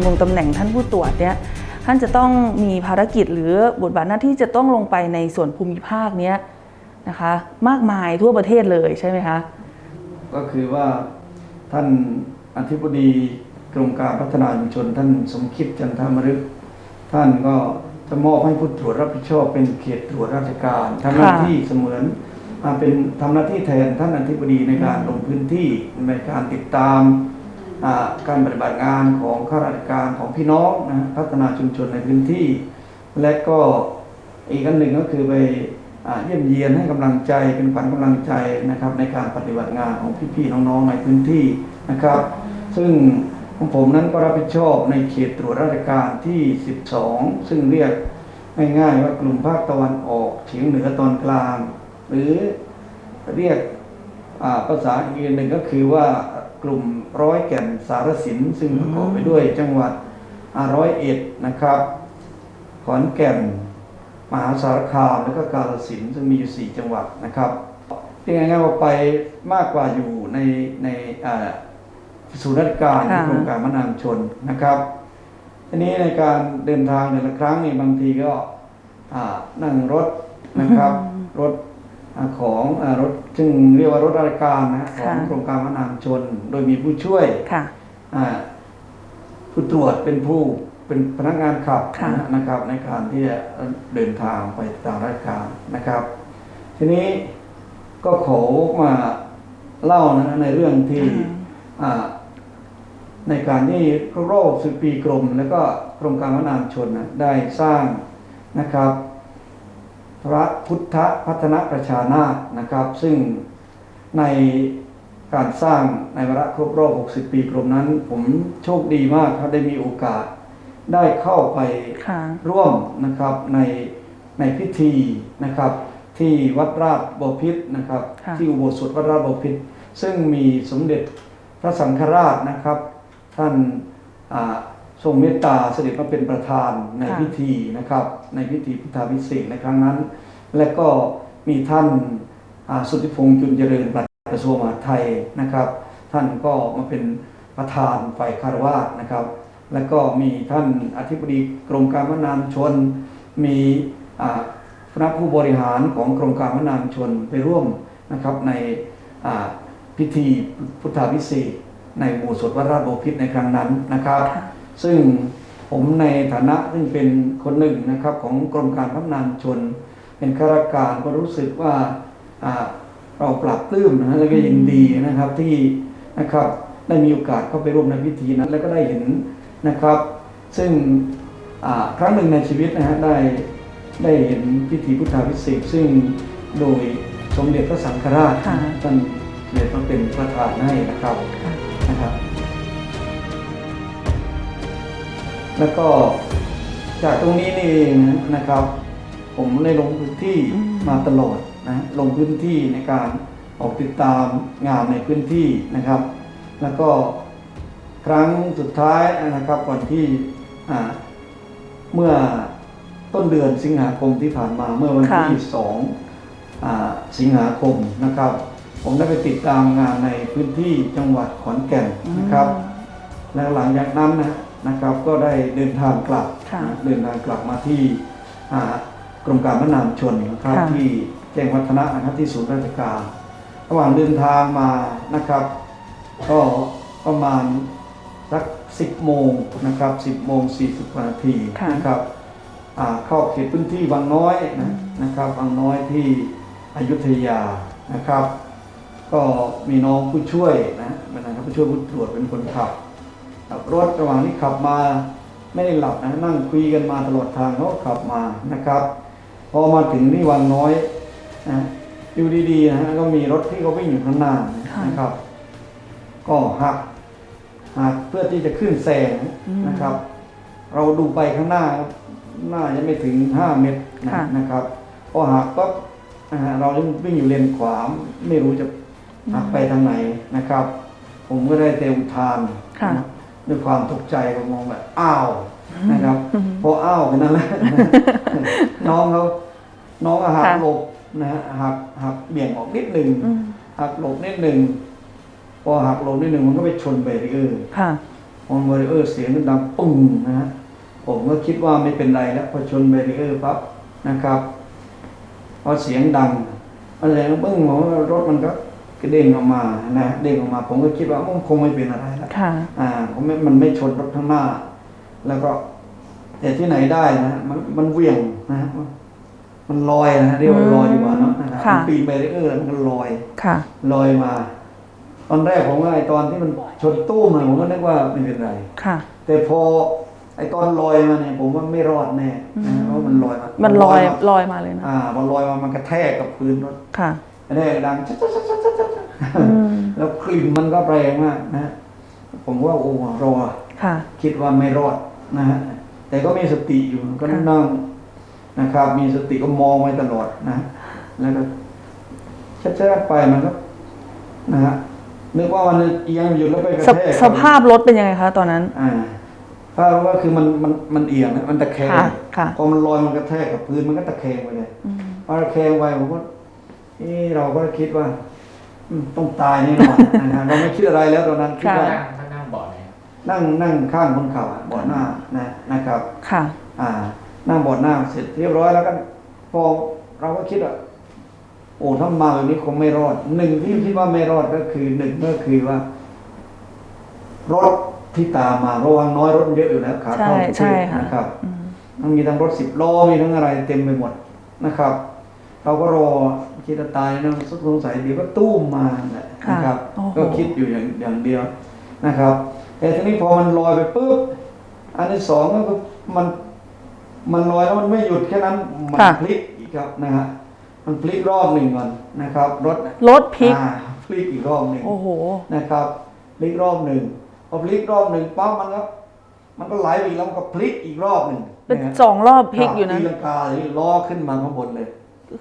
ำรงตำแหน่งท่านผู้ตรวจเนี่ยท่านจะต้องมีภารกิจหรือบทบาทหน้าที่จะต้องลงไปในส่วนภูมิภาคเนี้ยนะคะมากมายทั่วประเทศเลยใช่ไหมคะ ก็คือว่าท่านอธิบดีกรมการพัฒนาชุมชน ท่านสมคิดจันทามฤกท่านก็จะมอบให้ผู้ตรวจรับผิดชอบเป็นเขตตรวจราชการทำหน้าที่เสมือนอ่าเป็นทำหน้าที่แทนท่านอธิบดีในการลงพื้นที่ในการติดตาม การปฏิบัติงานของข้าราชการของพี่น้องนะพัฒนาชุมชนในพื้นที่ และก็อีกอันหนึ่งก็คือไปอเยี่ยมเยียนให้กำลังใจเป็นขวัญกำลังใจนะครับในการปฏิบัติงานของพี่ๆน้องๆในพื้นที่นะครับ ซึ่งของผมนั้นก็รับผิดชอบในเขตตรวจราชการที่ 12 ซึ่งเรียกง่ายๆว่ากลุ่มภาคตะวันออกเฉียงเหนือตอนกลาง หรือเรียกภาษาอีกหนึ่งก็คือว่า กลุ่มร้อยแก่นสารสิน ซึ่งประกอบไปด้วยจังหวัดอ่าร้อยเอ็ดนะครับ ขอนแก่น มหาสารคามแล้วก็กาฬสินธุ์ซึ่งมีอยู่ 4 จังหวัดนะครับเรียกง่ายๆว่าไปมากกว่าอยู่ในในอ่าศูนย์ราชการที่ค่ะโครงการมะนาวชนนะครับทีนี้ในการเดินทางแต่ละครั้งนี่บางทีก็อ่านั่งรถนะครับ รถอา ของอารถซึ่งเรียกว่ารถราชการนะของค่ะโครงการมะนาวชน โดยมีผู้ช่วยค่ะอ่าผู้ตรวจเป็นผู้เป็นพนักงานขับค่ะนะนะครับ ในการที่จะเดินทางไปตามราชการนะครับ ทีนี้ก็ขอมาเล่านะในเรื่องที่อ่าในการที่ครบรอบสิบปีกรม แล้วก็กรมการพัฒนาชนนะได้สร้างนะครับ พระพุทธพัฒนประชานาถนะครับ ซึ่งในการสร้างในวาระครบรอบ 60 ปีกรมนั้น ผมโชคดีมากครับได้มีโอกาสได้เข้าไปค่ะร่วมนะครับในในพิธีนะครับ ที่วัดราชบพิตรนะครับค่ะที่อุโบสถวัดราชบพิตรซึ่งมีสมเด็จพระสังฆราชนะครับ ท่านอ่า ทรงเมตตาเสด็จมาเป็นประธานในค่ะพิธีนะครับ ในพิธีพุทธาพิเศษกในครั้งนั้น และก็มีท่านอ่าสุทธิพงษ์จุนเจริญปลัดกระทรวงมหาดไทยนะครับ ท่านก็มาเป็นประธานฝ่ายคารวาสนะครับ แล้วก็มีท่านอธิบดีกรมการพัฒนาชน มีอ่าคณะผู้บริหารของกรมการพัฒนาชนไปร่วมนะครับในอ่าพิธีพุทธาพิเศษกในหมู่สดวัดราชบพิตรในครั้งนั้นนะครับค่ะ ซึ่งผมในฐานะซึ่งเป็นคนหนึ่งนะครับของกรมการพัฒนาชน เป็นข้าราชการก็รู้สึกว่าอ่าเราปรับปลื้มนะฮะแล้วก็ยินดีนะครับที่นะครับได้มีโอกาสเข้าไปร่วมในพิธีนั้น แล้วก็ได้เห็นนะครับ ซึ่งอ่าครั้งหนึ่งในชีวิตนะฮะได้ได้เห็นพิธีพุทธาพิเศษกซึ่งโดยสมเด็จพระสังฆราชค่ะท่านเสด็จมาเป็นประธานให้นะครับค่ะนะครับ แล้วก็จากตรงนี้นี่เองนะครับ ผมได้ลงพื้นที่อืมมาตลอดนะลงพื้นที่ในการออกติดตามงานในพื้นที่นะครับ แล้วก็ครั้งสุดท้ายนะครับก่อนที่อ่าเมื่อต้นเดือนสิงหาคมที่ผ่านมาเมื่อวันที่สองอ่าสิงหาคมนะครับ ผมได้ไปติดตามงานในพื้นที่จังหวัดขอนแก่นนะครับ แล้วหลังจากนั้นนะ นะครับก็ได้เดินทางกลับค่ะนะเดินทางกลับมาที่อ่ากรมการพัฒนาชนนะครับค่ะที่แจ้งวัฒนะนะครับที่ศูนย์ราชการ ระหว่างเดินทางมานะครับ ก็ประมาณสัก10โมงนะครับ10โมง40กว่านาทีค่ะนะครับอ่าเข้าเขตพื้นที่บางน้อยนะนะครับบางน้อยที่อยุธยานะครับ ก็มีน้องผู้ช่วยนะนะครับผู้ช่วยผู้ตรวจเป็นคนขับ ขับรถระหว่างที่ขับมาไม่ได้หลับนะนั่งคุยกันมาตลอดทางเขาก็ขับมานะครับพอมาถึงที่วังน้อยนะอยู่ดีๆนะฮะก็มีรถที่เขาวิ่งอยู่ข้างหน้าค่ะนะครับ ก็หักหักเพื่อที่จะขึ้นแซงอืมนะครับ เราดูไปข้างหน้าครับหน้ายังไม่ถึง5เมตรนะค่ะนะครับพอหักก็เรายังวิ่งอยู่เลนขวาไม่รู้จะหักไปทางไหนนะครับ ผมก็ได้เตะอุทานค่ะนะ ด้วยความตกใจก็มองแบบอ้าวนะครับอืมพออ้าวแค่นั้นแหละน้องเขาน้องก็หักค่ะหลบนะฮะหักหักเบี่ยงออกนิดหนึ่งอืมหักหลบนิดหนึ่งพอหักหลบนิดหนึ่งมันก็ไปชนเบรีเออร์ค่ะพออนบริเออร์เสียงก็ดังปุ้งนะฮะผมก็คิดว่าไม่เป็นไรแล้วพอชนบริเออร์ปั๊บนะครับพอเสียงดังอะไรนะปึ้งผมว่ารถมันก็ กระเด้งออกมานะเด้งออกมา ผมก็คิดว่ามันคงไม่เป็นอะไรแล้วค่ะอ่าผมไม่มันไม่ชนรถข้างหน้า แล้วก็ แต่ที่ไหนได้นะมันมันเหวี่ยงนะฮะมันลอยนะเรียกว่าลอยดีกว่าเนอะนะครับค่ะมันปีนไปเรื่อยๆแล้วมันก็ลอยค่ะลอยมา ตอนแรกผมว่าไอ้ตอนที่มันชนตู้มอะผมก็นึกว่าไม่เป็นไรค่ะ แต่พอไอ้ตอนลอยมาเนี่ยผมว่าไม่รอดแน่นะเพราะมันลอยมามัมันลอยลอยมาเลยนะอ่าพอลอยมามันกระแทกกับพื้นรถค่ะกระแทกดังชัดชัดชัดชัดชัดอืม แล้วกลิ่นมันก็แรงมากนะ ผมว่าโอ้รอค่ะคิดว่าไม่รอดนะฮะแต่ก็มีสติอยู่ก็นั่งนะครับ มีสติก็มองไว้ตลอดนะ แล้วก็ชัดๆไปมันก็นะฮะนึกว่ามันเอียงหยุดแล้วไปกระสแทกสภาพรถเป็นยังไงคะตอนนั้น อ่าภาพว่าคือมันมันมันเอียงนะมันตะแคงค่ะค่ะพอมันลอยมันกระแทกกับพื้นมันก็ตะแคงไปเลยอืมพอตะแคงไปผมก็เอะเราก็คิดว่า อืมต้องตายแน่นอนนะฮะเราไม่คิดอะไรแล้วตอนนั้นคิดว่านั่งถ้านั่งเบาะไหนครับนั่งนั่งข้างคนขับอะเบาะหน้านะนะครับ ค่ะ อ่า นั่งเบาะหน้าเสร็จเรียบร้อยแล้วก็พอเราก็คิดว่าโอ้ถ้ามาแบบนี้คงไม่รอดหนึ่งที่คิดว่าไม่รอดก็คือหนึ่งก็คือว่า รถที่ตามมาระวังน้อยรถเยอะอยู่แล้วขาเข้าใช่ใช่ค่ะ นะครับ อืม มันมีทั้งรถสิบล้อมีทั้งอะไรเต็มไปหมดนะครับ เราก็รอ คิดจะตายนะสงสัยเดี๋ยวก็ตู้มมาแหละนะครับโอ้โหก็คิดอยู่อย่างอย่างเดียวนะครับ แต่ทีนี้พอมันลอยไปปุ๊บอันที่สองก็คือมันมันลอยแล้วมันไม่หยุดแค่นั้นมันค่ะพลิกอีกครับนะฮะมันพลิกรอบหนึ่งก่อนนะครับรถรถพลิกอ่าพลิกอีกรอบหนึ่งโอ้โหนะครับพลิกรอบหนึ่งพอพลิกรอบหนึ่งปั๊บมันก็มันก็ไหลไปอีกแล้วมันก็พลิกอีกรอบหนึ่งเป็นนะฮะสองรอบพลิกอยู่นะตีลังกาเลยล้อขึ้นมาข้างบนเลย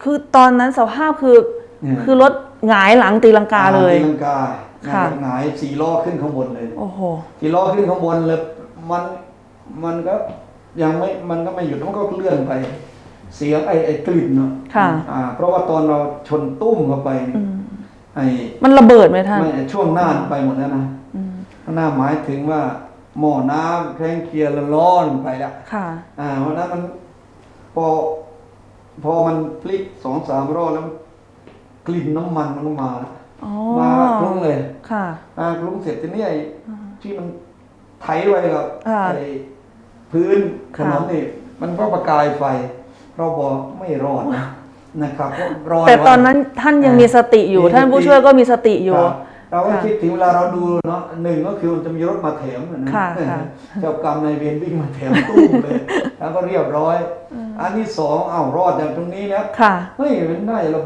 คือตอนนั้นสภาพคือเนี่ยคือรถหงายหลังตีลังกาเลยตีลังกาค่ะหงายสี่ล้อขึ้นข้างบนเลยโอ้โหสี่ล้อขึ้นข้างบนเลยมันมันก็ยังไม่มันก็ไม่หยุดมันก็เลื่อนไป เสียงไอ้ไอ้กลิ่นเนาะค่ะอ่าเพราะว่าตอนเราชนตุ้มเข้าไปนี่อืมไอ้มันระเบิดไหมท่านไม่ช่วงหน้าไปหมดแล้วนะอืมข้างหน้าหมายถึงว่าหม้อน้ำแคงเกียร์ละร้อนไปแล้วค่ะ อ่าเพราะฉะนั้นมันพอ พอมันพลิกสองสามรอบแล้ว กลิ่นน้ำมันมันก็มาแล้วอ๋อมาคลุ้งเลย ค่ะอ่าคลุ้งเสร็จทีนี้ไอ้ที่มันไถไว้กับค่ะไอ้พื้นถค่ะนนนี่มันก็ประกายไฟ เราบอกไม่รอดนะนะครับก็รอดแต่ไว้ตอนนั้นท่านยังมีสติอยู่มีสติท่านผู้ช่วยก็มีสติอยู่ครับ เราก็ค่ะคิดถึงเวลาเราดูเนาะหนึ่งก็คือมันจะมีรถมาแถมนะค่ะค่ะเจ้ากรรมนายเวรวิ่งมาแถมตู้มเลย แล้วก็เรียบร้อย อันที่สองอ้าวรอดจากตรงนี้แล้วค่ะเฮ้ยมันได้เรา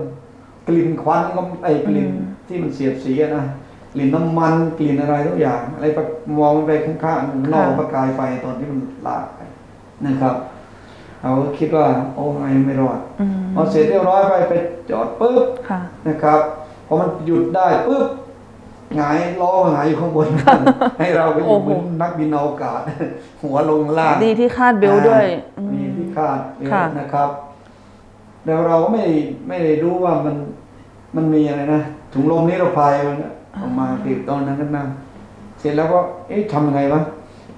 กลิ่นควันก็ไอ้กลิ่นอืมที่มันเสียดสีอะนะกลิ่นน้ำมันกลิ่นอะไรทุกอย่าง อะไรไปมองไปข้างๆนอกประกายไฟตอนที่มันลากไปนะครับเราก็คิดว่า โอ้ไม่ไม่รอดอืมพอเสร็จเรียบร้อยไปไปจอดปุ๊บค่ะนะครับพอมันหยุดได้ปุ๊บ หงายล้อหงายอยู่ข้างบน ให้เราไปอโอ้ยู่โหเหมือนนักบินอวกาศ หัวลงล่างดีที่คาดเบลต์ด้วยอืมีมที่คาดเบลค่ะต์นะครับ แล้วเราก็ไม่ไม่ได้รู้ว่ามันมันมีอะไรนะถุงลมนิรภัยมันออกมาติดตอนนั้นก็นั่งเสร็จแล้วก็เอ๊ะทำยังไงวะ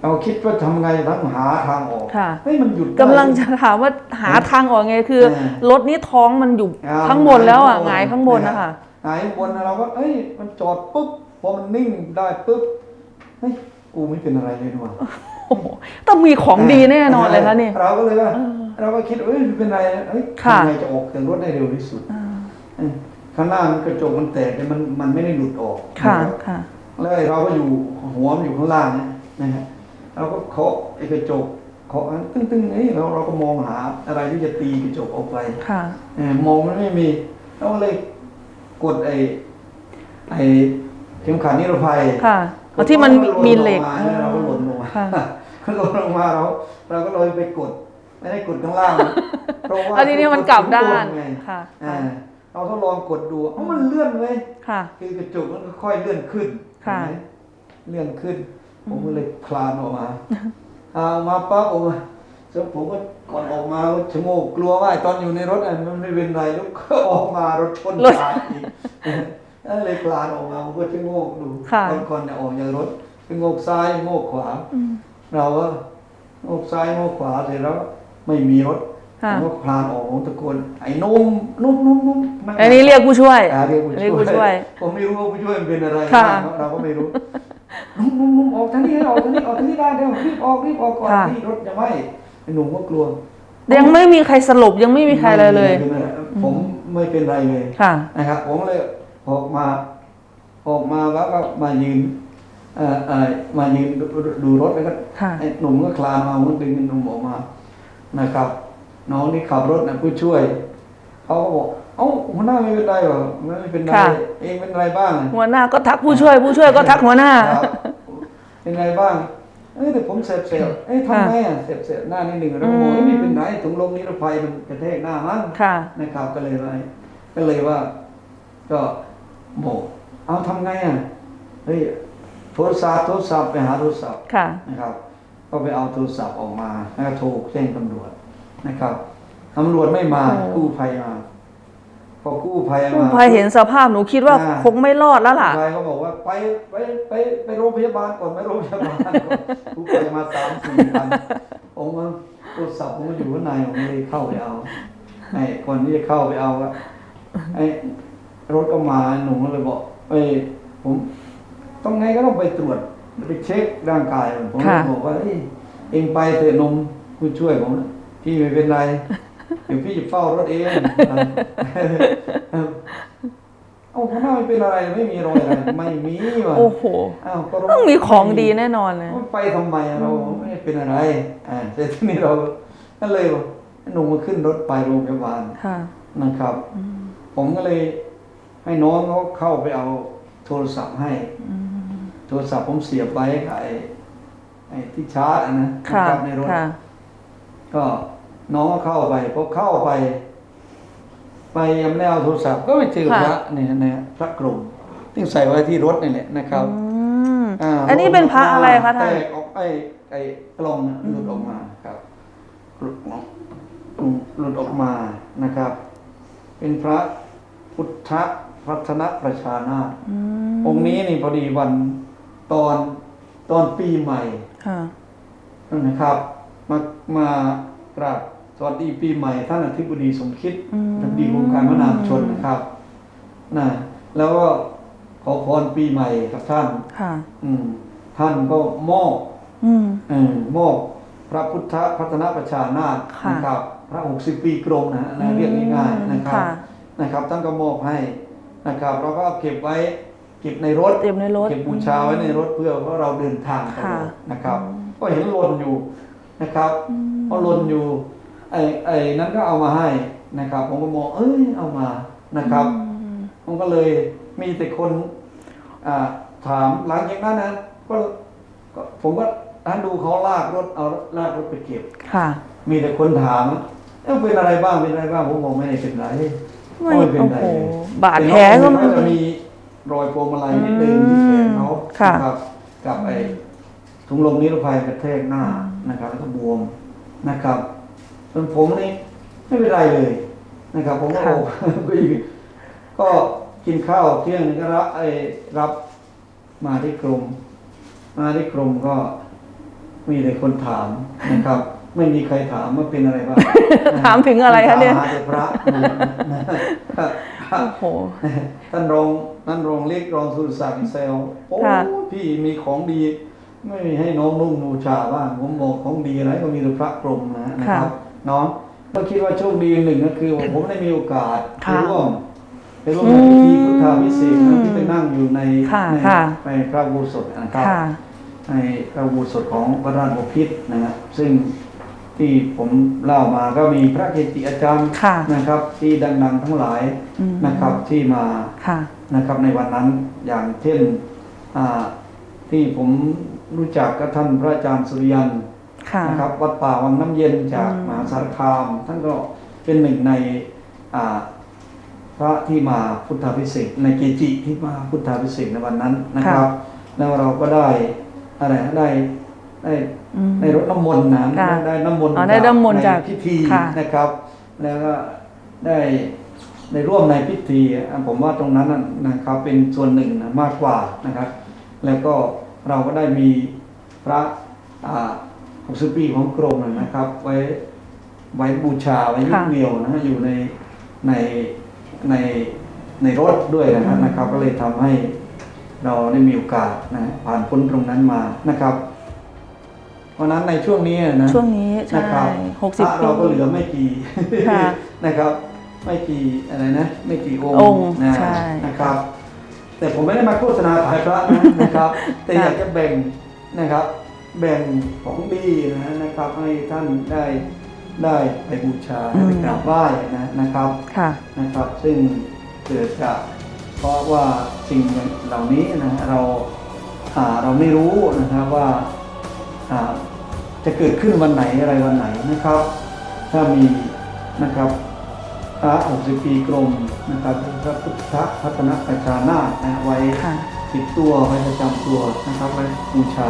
เราคิดว่าทำไงทั้งหาทางออกค่ะเฮ้ยมันหยุดได้กำลังจะถามว่าหาทางออกไงคือเออรถนี้ท้องมันอยู่อ่าข้างบนแล้วอะหหงางายยข้าข้างงบบนนนะนะคะ หงายข้างบนนะเราก็ เอ้ย มันจอดปุ๊บพอมันนิ่งได้ปุ๊บเฮ้ยกูไม่เป็นอะไรเลยดีกว่าโอ้โหต้องมีของดีแน่นอนเลยคะนี่เราก็เลยว่าเออเราก็คิดเอ้ยไม่เป็นไรเอ้ยค่ะทำไงจะออกจากรถได้เร็วที่สุดอ่าเอ้ยข้างหน้ามันกระจกมันแตกแต่มันมันไม่ได้หลุดออกค่ะนะครับค่ะแล้วไอ้เราก็อยู่หัวมันอยู่ข้างล่างนะนะฮะเราก็เคาะไอ้กระจกเคาะอันตึ้งตึ้งเอ้ยเราเราก็มองหาอะไรที่จะตีกระจกออกไปค่ะเออมองมันไม่มีเราก็เลย กดไอ้ไอ้เข็มขัดนิรภัยค่ะเอาที่มันมีเหล็กาแล้วเราก็หล่นลงมาค่ะก็หล่นลงมาเราเราก็เลยไปกด ไม่ได้กดข้างล่างเพราะว่าอันนี้เนี่ยมันกลับด้านกดข้งบไงค่ะอ่าเราทดลองกดดูเอ้ามันเลื่อนเลยค่ะ คือกระจกมันก็ค่อยเลื่อนขึ้นค่ะเห็นไหมเลื่อนขึ้น ผมก็เลยคลานออกมาเอาออกมาปั๊บออกมา เสร็จผมก็ก่อนออกมาก็ชะโงกกลัวว่าไอ้ตอนอยู่ในรถอะมันไม่เป็นไรแล้วก็ออกมารถชนรถตายอีกก็เลยคลานออกมาผมก็ชะโงกดูค่ะตอนก่อนเนี่ยออกจากรถคืองกซ้ายโงกขวาอืมเราก็โงกซ้ายโงกขวาเสร็จแล้วไม่มีรถค่ะผมก็คลานออกผมตะโกนไอ้นุ่มนุ่มนุ่มนุ่มงอันนี้เรียกผู้ช่วยอ่าเรียกผู้เรียกผู้ช่วยผมไม่รู้ว่าผู้ช่วยมันเป็นอะไรค่ะเราก็ไม่รู้นุ่มนุ่มนุ่มออกทางนี้ให้ออกทางนี้ออกทางนี้ได้เดี๋ยวรีบออกรีบออกก่อนค่ะที่รถยังไม่ไอ้ หนุ่มก็กลัวยังไม่มีใครสลบยังไม่มีใครอะไรเลยไม่เป็นไรผมไม่เป็นไรเลยค่ะนะครับผมเลยออกมา ออกมาแล้วก็มายืนเอ่อเอ่อมายืนดูดูรถแล้วก็ค่ะไอ้หนุ่มก็คลานมาผมก็ดึงหนุ่มออกมานะครับ น้องที่ขับรถนะผู้ช่วยเขาก็บอกเอ้าหัวหน้าไม่เป็นไรหรอไม่เป็นไรค่ะเองเป็นไรบ้าง หัวหน้าก็ทักผู้ช่วย ผู้ช่วยก็ทักหัวหน้าครับเป็นไรบ้าง เอ้ยแต่ผมเสพเสพเอ้ยทำไงอะเสพเสพหน้านิดหนึ่งแล้วก็บอกอืมเอ้ยไม่เป็นไรถุงลมนิรภัยมันกระแทกหน้ามั้งค่ะนะครับก็เลยว่าก็เลยว่า ก็บอกเอาทำไงอะเฮ้ยโทรศัพท์โทรศัพท์ไปหาโทรศัพท์ค่ะนะครับ ก็ไปเอาโทรศัพท์ออกมาแล้วก็โทรแจ้งตำรวจนะครับตำรวจไม่มาโอ้กู้ภัยมา พอกู้ภัยผู้มาภัยเห็นสภาพหนูคิดว่าอ่าคงไม่รอดแล้วล่ะกู้ภัยก็บอกว่าไปไปไปไปโรงพยาบาลก่อนไปโรงพยาบาลก่อนกู้ภัยมาสามสี่พันผมว่าโทรศัพท์ผมก็อยู่ข้างในผมเลยเข้าไปเอาไอ้ก่อนที่จะเข้าไปเอาก็ไอ้รถก็มาหนุ่มก็เลยบอกเอ้ยผมต้องไงก็ต้องไปตรวจไปเช็คร่างกายผมผมค่ะเลยบอกว่าเอ้ยเองไปเถอะนมผู้ช่วยผมนะพี่ไม่เป็นไร เดี๋ยวพี่จะเฝ้ารถเองเอ้าข้างหน้าไม่เป็นอะไรไม่มีรอยอะไรไม่มีว่ะโอ้โหอ้าวก็รถต้องมีของดีแน่นอนเลยไปทำไมอะเราไม่ได้เป็นอะไรอ่าแต่ทีนี้เราก็เลยบอกหนุ่มมาขึ้นรถไปโรงพยาบาลค่ะนะครับ ผมก็เลยให้น้องเขาเข้าไปเอาโทรศัพท์ให้โทรศัพท์ผมเสียบไว้กับไอ้ไอ้ที่ชาร์จอะนะค่ะนะครับในรถค่ะก็ น้องก็เข้าไปพอเข้าไป ไปยังไม่ได้เอาโทรศัพท์ก็ไปเจอพระเนี่ยนะพระกลุ่มที่ใส่ไว้ที่รถนี่แหละนะครับอืมาอันนี้เป็นพระอะไรคะท่านแตกออกไอ้ไอ้กล่องน่ะหลุดออกมาครับหลุดออกหลุดออกมานะครับ เป็นพระพุทธพัฒนประชานาถอืมองค์นี้นี่พอดีวันตอนตอนปีใหม่ค่ะนะครับ มามากราบ สวัสดีปีใหม่ท่านอธิบดีสมคิดอืมอธิบดีกรมการพนามชนนะครับนะแล้วก็ขอพรปีใหม่กับท่านค่ะอืมท่านก็มอบอืมเออมอบพระพุทธพัฒนประชานาถค่ะนะครับ พระหกสิบปีกรมนะนะเรียกง่ายๆนะครับค่ะนะครับท่านก็มอบให้นะครับ เราก็เก็บไว้เก็บในรถเตรียมในรถเก็บบูชาไว้ในรถเพื่อว่าเราเดินทางตลอค่ะดนะครับ ก็เห็นหล่นอยู่นะครับพอหล่นอยู่ ไอ้ไอ้นั้นก็เอามาให้นะครับ ผมก็มองเอ้ยเอามานะครับอืมผมก็เลยมีแต่คนอ่าถามหลังจากนั้นนะก็ก็ผมก็ท่านดูเขาลากรถเอาลากรถไปเก็บค่ะ มีแต่คนถามเอ้าเป็นอะไรบ้างเป็นอะไรบ้างผมบอกไม่ได้เป็นไรไม่ไม่เป็นโอ้ไรโหเลยบาดแผลก็แต่ไม่น้องเขาจะมีรอยพวงมาลัยนิดนึงที่แขนเขาค่ะนะครับกับไอ้ถุงลมนิรภัยกระแทกหน้านะครับแล้วก็บวมนะครับ ส่วนผมนี่ไม่เป็นไรเลยนะครับผมก็ค่ะโอ้ก็ยืนก็กินข้าวเที่ยงนี่ก็รับไอ้รับมาที่กรมมาที่กรมก็มีแต่คนถามนะครับ ไม่มีใครถามว่าเป็นอะไรบ้างถามถึงอะไรคะเนี่ยถามหาแต่พระโอ้โหท่านรองท่านรองเล็กรองสุรศักดิ์เซลโอ้ค่ะพี่มีของดี ไม่ให้น้องนุ่งนูชาบ้างผมบอกของดีอะไรก็มีแต่พระกรมนะนะครับ น้องก็คิดว่าโชคดีหนึ่งก็คือผมได้มีโอกาสไปค่ะร่วมไปร่วมในพิธีพุทธาพิเศษกนะที่ไปนั่งอยู่ในค่ะในค่ะในพระอุโบสถนะครับค่ะในพระอุโบสถของพระราชบพิตรนะฮะซึ่งที่ผมเล่ามาก็มีพระเกจิอาจารย์ค่ะนะครับ ที่ดัง ๆ ทั้งหลายอืมนะครับที่มาค่ะนะครับในวันนั้นอย่างเช่นอ่าที่ผมรู้จักกับท่านพระอาจารย์สุริยันค่ะ นะครับวัดป่าวังน้ำเย็นจากอืมมหาสารคาม ท่านก็เป็นหนึ่งในอ่าพระที่มาพุทธาพิเศษกในเกจิที่มาพุทธาพิเศษกในวันนั้นนะครับ แล้วเราก็ได้อะไรได้ได้อืมในรถน้ำมนต์นะค่ะได้น้ำมนต์อ๋อได้น้ำมนต์จากในพิธีค่ะนะครับ แล้วก็ได้ในร่วมในพิธีอะผมว่าตรงนั้นน่ะนะครับเป็นส่วนหนึ่งนะมากกว่านะครับ แล้วก็เราก็ได้มีพระ อ่า60ปีของกรมนะครับ ไว้ไว้บูชาไว้ยึดค่ะเหนี่ยวนะฮะอยู่ในในในในรถด้วยนะฮะนะครับ ก็เลยทำให้เราได้มีโอกาสนะผ่านพ้นตรงนั้นมานะครับ เพราะฉะนั้นในช่วงนี้นะช่วงนี้ใช่นะครับหกสิบพระปีเราก็เหลือไม่กี่ค่ะนะครับ ไม่กี่อะไรนะไม่กี่ององค์นะใช่นะครับ แต่ผมไม่ได้มาโฆษณาขายพระนะนะครับ แต่อยากจะแบ่งนะครับ แบ่งของดีนะนะครับ ให้ท่านได้ได้ไปบูชาได้ไปกราบไหว้นะนะครับค่ะ นะครับ ซึ่งเกิดจากเพราะว่าสิ่งเหล่านี้นะเราอ่าเราไม่รู้นะครับว่าอ่าจะเกิดขึ้นวันไหนอะไรวันไหนนะครับ ถ้ามีนะครับพระ60ปีกรมนะครับพระพุทธพัฒนประชานาถนะไว้ ค่ะ ติดตัวไว้ประจำตัวนะครับไว้บูชา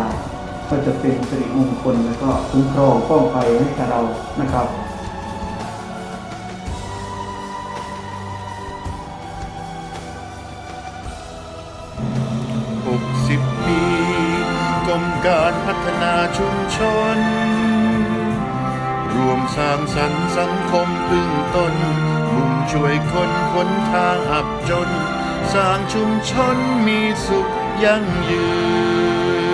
ก็จะเป็นสิริมงคลแล้วก็คุ้มครองป้องภัยให้กับเรานะครับ60ปีกรมการพัฒนาชุมชน รวมสร้างสรรค์สังคมพึ่งตน มุ่งช่วยคนพ้นทางอับจน สร้างชุมชนมีสุขยั่งยืน